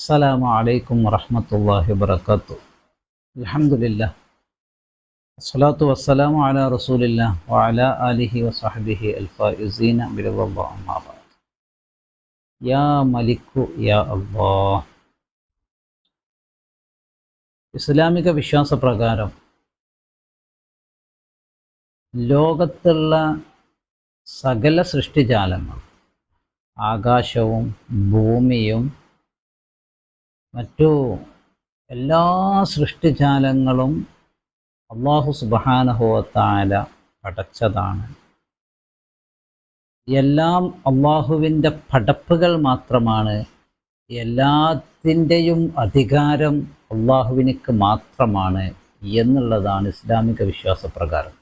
السلام عليكم ورحمة الله وبركاته الحمد لله الصلاة والسلام على رسول الله وعلى آله وصحبه الفائزين برضا الله أما بعد يا ملك يا الله ഇസ്ലാമിക വിശ്വാസപ്രകാരം ലോകത്തുള്ള സകല സൃഷ്ടിജാലങ്ങൾ ആകാശവും ഭൂമിയും മറ്റു എല്ലാ സൃഷ്ടിജാലങ്ങളും അള്ളാഹു സുബാനഹോത്താല പടച്ചതാണ്. എല്ലാം അള്ളാഹുവിന്റെ പടപ്പുകൾ മാത്രമാണ്. എല്ലാത്തിന്റെയും അധികാരം അള്ളാഹുവിനിക്ക് മാത്രമാണ് എന്നുള്ളതാണ് ഇസ്ലാമിക വിശ്വാസപ്രകാരം.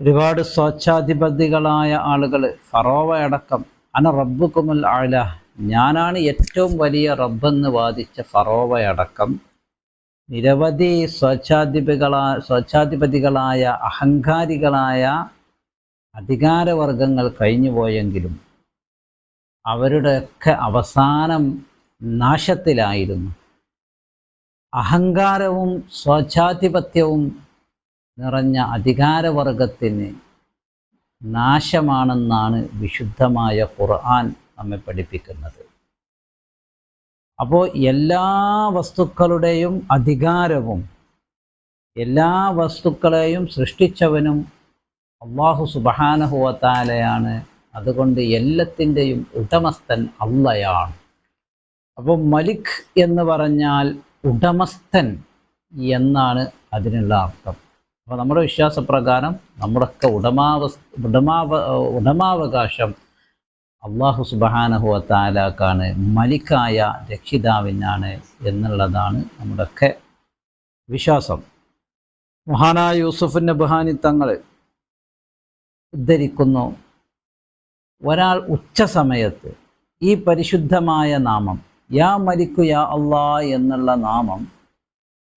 ഒരുപാട് സ്വച്ഛാധിപതികളായ ആളുകൾ ഫറോവ അടക്കം അന റബ്ബുക്കുമുൽ ആല ഞാനാണ് ഏറ്റവും വലിയ റബ്ബെന്ന് വാദിച്ച ഫറോവയടക്കം. നിരവധി സ്വച്ഛാധിപതികളാ സ്വച്ഛാധിപതികളായ അഹങ്കാരികളായ അധികാരവർഗങ്ങൾ കഴിഞ്ഞുപോയെങ്കിലും അവരുടെയൊക്കെ അവസാനം നാശത്തിലായിരുന്നു. അഹങ്കാരവും സ്വച്ഛാധിപത്യവും നിറഞ്ഞ അധികാരവർഗത്തിന് നാശമാണെന്നാണ് വിശുദ്ധമായ ഖുർആൻ നമ്മെ പഠിപ്പിക്കുന്നത്. അപ്പോൾ എല്ലാ വസ്തുക്കളുടെയും അധികാരവും എല്ലാ വസ്തുക്കളെയും സൃഷ്ടിച്ചവനും അള്ളാഹു സുബഹാനഹുവത്താലയാണ് അതുകൊണ്ട് എല്ലാത്തിന്റെയും ഉടമസ്ഥൻ അള്ളയാണ്. അപ്പോൾ മലിക് എന്ന് പറഞ്ഞാൽ ഉടമസ്ഥൻ എന്നാണ് അതിനുള്ള അർത്ഥം. അപ്പോൾ നമ്മുടെ വിശ്വാസപ്രകാരം നമ്മുടെയൊക്കെ ഉടമാവ ഉടമാവ ഉടമാവകാശം അള്ളാഹു സുബഹാനഹുവത്താലാക്കാണ് മലിക്കായ രക്ഷിതാവിനാണ് എന്നുള്ളതാണ് നമ്മുടെയൊക്കെ വിശ്വാസം. മഹാനായ യൂസുഫ് നബഹാനി തങ്ങൾ ഉദ്ധരിക്കുന്നു ഒരാൾ ഉച്ച സമയത്ത് ഈ പരിശുദ്ധമായ നാമം യാ മലിക്കു യാ അള്ളാ എന്നുള്ള നാമം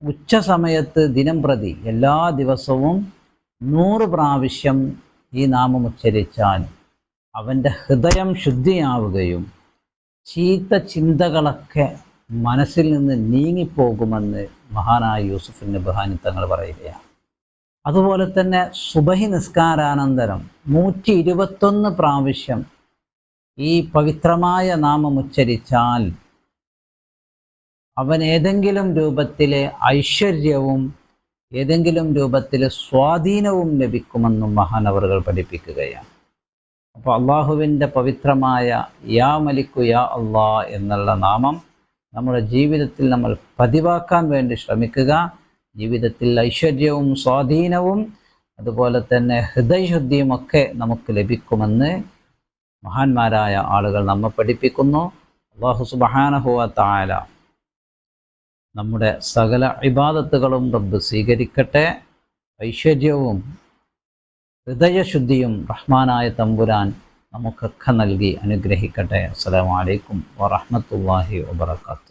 ഉച്ച സമയത്ത് ദിനം പ്രതി എല്ലാ ദിവസവും നൂറ് പ്രാവശ്യം ഈ നാമം ഉച്ചരിച്ചാൽ അവന്റെ ഹൃദയം ശുദ്ധിയാവുകയും ചീത്ത ചിന്തകളൊക്കെ മനസ്സിൽ നിന്ന് നീങ്ങിപ്പോകുമെന്ന് മഹാനായ യൂസുഫ് ബഹാനി തങ്ങൾ പറയുകയാണ്. അതുപോലെ തന്നെ സുബഹി നിസ്കാരാനന്തരം നൂറ്റി ഇരുപത്തൊന്ന് പ്രാവശ്യം ഈ പവിത്രമായ നാമം ഉച്ചരിച്ചാൽ അവൻ ഏതെങ്കിലും രൂപത്തിലെ ഐശ്വര്യവും ഏതെങ്കിലും രൂപത്തിലെ സ്വാധീനവും ലഭിക്കുമെന്നും മഹാനവറുകൾ പഠിപ്പിക്കുകയാണ്. അപ്പോൾ അള്ളാഹുവിന്റെ പവിത്രമായ യാ മലിക്കു യാ അള്ളാ എന്നുള്ള നാമം നമ്മുടെ ജീവിതത്തിൽ നമ്മൾ പതിവാക്കാൻ വേണ്ടി ശ്രമിക്കുക. ജീവിതത്തിൽ ഐശ്വര്യവും സ്വാധീനവും അതുപോലെ തന്നെ ഹൃദയശുദ്ധിയുമൊക്കെ നമുക്ക് ലഭിക്കുമെന്ന് മഹാന്മാരായ ആളുകൾ നമ്മെ പഠിപ്പിക്കുന്നു. അള്ളാഹു സുബഹാനഹുവ താല നമ്മുടെ സകല ഇബാദത്തുകളും റബ്ബ് സ്വീകരിക്കട്ടെ. ഐശ്വര്യവും ഹൃദയശുദ്ധിയും റഹ്മാനായ തമ്പുരാൻ നമുക്കൊക്കെ നൽകി അനുഗ്രഹിക്കട്ടെ. അസ്സലാമു അലൈക്കും വറഹ്മത്തുള്ളാഹി വബറകാതുഹു